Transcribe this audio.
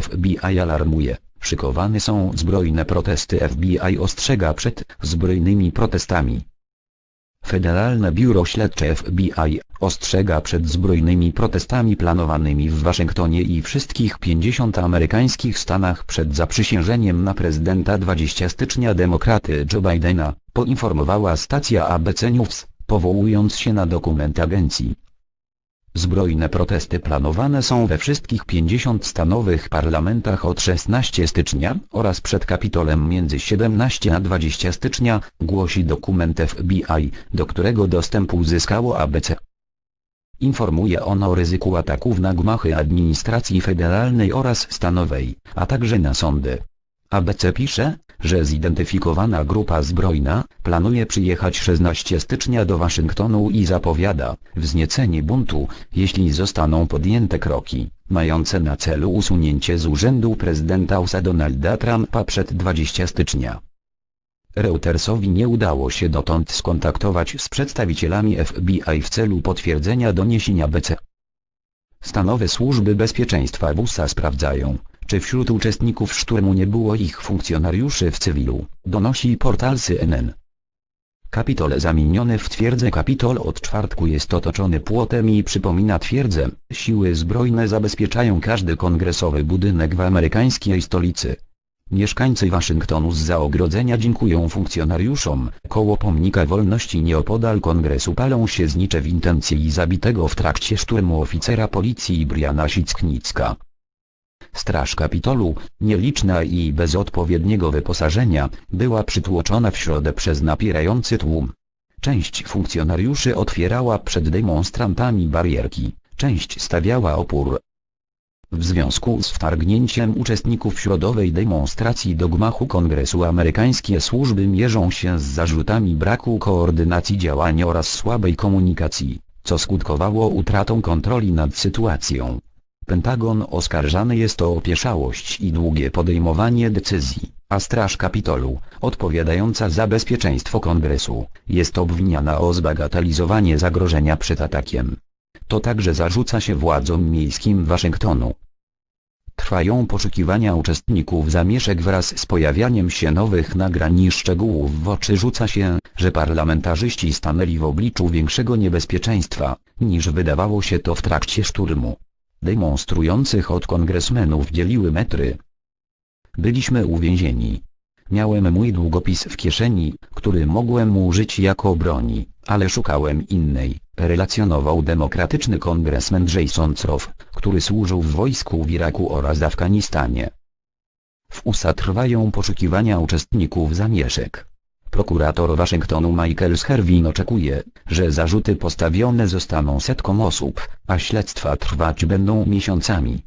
FBI alarmuje, szykowane są zbrojne protesty FBI ostrzega przed zbrojnymi protestami. Federalne Biuro Śledcze FBI ostrzega przed zbrojnymi protestami planowanymi w Waszyngtonie i wszystkich 50 amerykańskich stanach przed zaprzysiężeniem na prezydenta 20 stycznia demokraty Joe Bidena, poinformowała stacja ABC News, powołując się na dokument agencji. Zbrojne protesty planowane są we wszystkich 50 stanowych parlamentach od 16 stycznia oraz przed Kapitolem między 17 a 20 stycznia, głosi dokument FBI, do którego dostępu uzyskało ABC. Informuje on o ryzyku ataków na gmachy administracji federalnej oraz stanowej, a także na sądy. ABC pisze, że zidentyfikowana grupa zbrojna planuje przyjechać 16 stycznia do Waszyngtonu i zapowiada wzniecenie buntu, jeśli zostaną podjęte kroki, mające na celu usunięcie z urzędu prezydenta USA Donalda Trumpa przed 20 stycznia. Reutersowi nie udało się dotąd skontaktować z przedstawicielami FBI w celu potwierdzenia doniesienia BC. Stanowe służby bezpieczeństwa w USA sprawdzają, czy wśród uczestników szturmu nie było ich funkcjonariuszy w cywilu, donosi portal CNN. Kapitol zamieniony w twierdzę Kapitol od czwartku jest otoczony płotem i przypomina twierdzę, siły zbrojne zabezpieczają każdy kongresowy budynek w amerykańskiej stolicy. Mieszkańcy Waszyngtonu z ogrodzenia dziękują funkcjonariuszom, koło pomnika wolności nieopodal kongresu palą się znicze w intencji zabitego w trakcie szturmu oficera policji Briana Sicknicka. Straż Kapitolu, nieliczna i bez odpowiedniego wyposażenia, była przytłoczona w środę przez napierający tłum. Część funkcjonariuszy otwierała przed demonstrantami barierki, część stawiała opór. W związku z wtargnięciem uczestników środowej demonstracji do gmachu Kongresu amerykańskie służby mierzą się z zarzutami braku koordynacji działań oraz słabej komunikacji, co skutkowało utratą kontroli nad sytuacją. Pentagon oskarżany jest o opieszałość i długie podejmowanie decyzji, a Straż Kapitolu, odpowiadająca za bezpieczeństwo Kongresu, jest obwiniana o zbagatelizowanie zagrożenia przed atakiem. To także zarzuca się władzom miejskim Waszyngtonu. Trwają poszukiwania uczestników zamieszek wraz z pojawianiem się nowych nagrań i szczegółów w oczy rzuca się, że parlamentarzyści stanęli w obliczu większego niebezpieczeństwa, niż wydawało się to w trakcie szturmu. Demonstrujących od kongresmenów dzieliły metry. Byliśmy uwięzieni. Miałem mój długopis w kieszeni, który mogłem użyć jako broni, ale szukałem innej, relacjonował demokratyczny kongresmen Jason Crow, który służył w wojsku w Iraku oraz Afganistanie. W USA trwają poszukiwania uczestników zamieszek. Prokurator Waszyngtonu Michael Sherwin oczekuje, że zarzuty postawione zostaną setkom osób, a śledztwa trwać będą miesiącami.